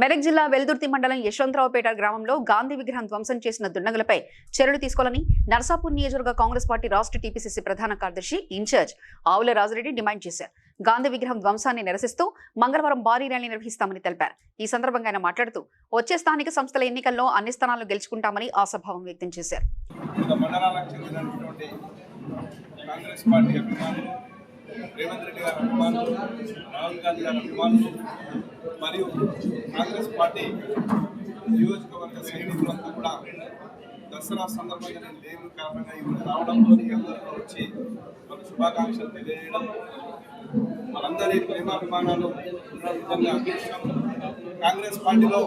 మెదక్ జిల్లా వెల్దుర్తి మండలం యశ్వంతరావుపేట గ్రామంలో గాంధీ విగ్రహం ధ్వంసం చేసిన దుండగులపై చర్యలు తీసుకోవాలని నర్సాపూర్ నియోజకవర్గ కాంగ్రెస్ పార్టీ రాష్ట్ర టీపీసీసీ ప్రధాన కార్యదర్శి ఇన్ఛార్జ్ ఆవుల రాజరెడ్డి డిమాండ్ చేశారు. గాంధీ విగ్రహం ధ్వంసాన్ని నిరసిస్తూ మంగళవారం భారీ ర్యాలీ నిర్వహిస్తామని తెలిపారు. ఈ సందర్భంగా ఆయన మాట్లాడుతూ వచ్చే స్థానిక సంస్థల ఎన్నికల్లో అన్ని స్థానాలు గెలుచుకుంటామని ఆశాభావం వ్యక్తం చేశారు. కాంగ్రెస్ పార్టీ అభిమానులు రేవంత్ రెడ్డి గారి అభిమానులు రాహుల్ గాంధీ గారి అభిమానులు నియోజకవర్గ సైనికులంతా కూడా దసరా సందర్భంగా లేని కారణంగా ఇప్పుడు రావడంతో అందరితో వచ్చి మన శుభాకాంక్షలు తెలియజేయడం. మనందరి ప్రేమాభిమానాలు నిజంగా కాంగ్రెస్ పార్టీలో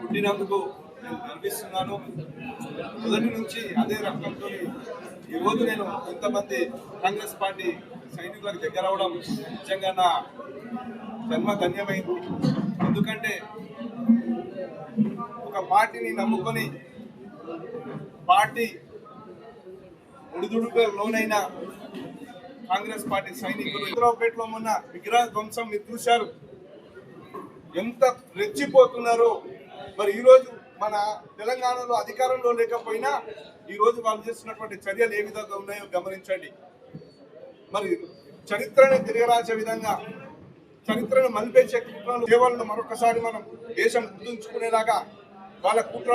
పుట్టినందుకు నేను గర్విస్తున్నాను. మొదటి నుంచి అదే రకంతో ఈరోజు నేను ఇంతమంది కాంగ్రెస్ పార్టీ సైనికులకు దగ్గర అవడం నిజంగా నా జన్మ ధన్యమైంది. ఎందుకంటే పార్టీని నమ్ముకొని పార్టీ ఉడిదుడుగా లోనైన కాంగ్రెస్ పార్టీ సైనికులు హైదరాబాద్లో మొన్న విగ్రహ ధ్వంసం మీరు ఎంత రెచ్చిపోతున్నారో. మరి ఈరోజు మన తెలంగాణలో అధికారంలో లేకపోయినా ఈ రోజు వాళ్ళు చేస్తున్నటువంటి చర్యలు ఏ విధంగా ఉన్నాయో గమనించండి. మరి చరిత్రని తిరగరాసే విధంగా చరిత్రను మలిపేసే కుట్రలు సేవలను మరొకసారి మనం దేశం గుర్తుంచుకునేలాగా వాళ్ళ కుట్ర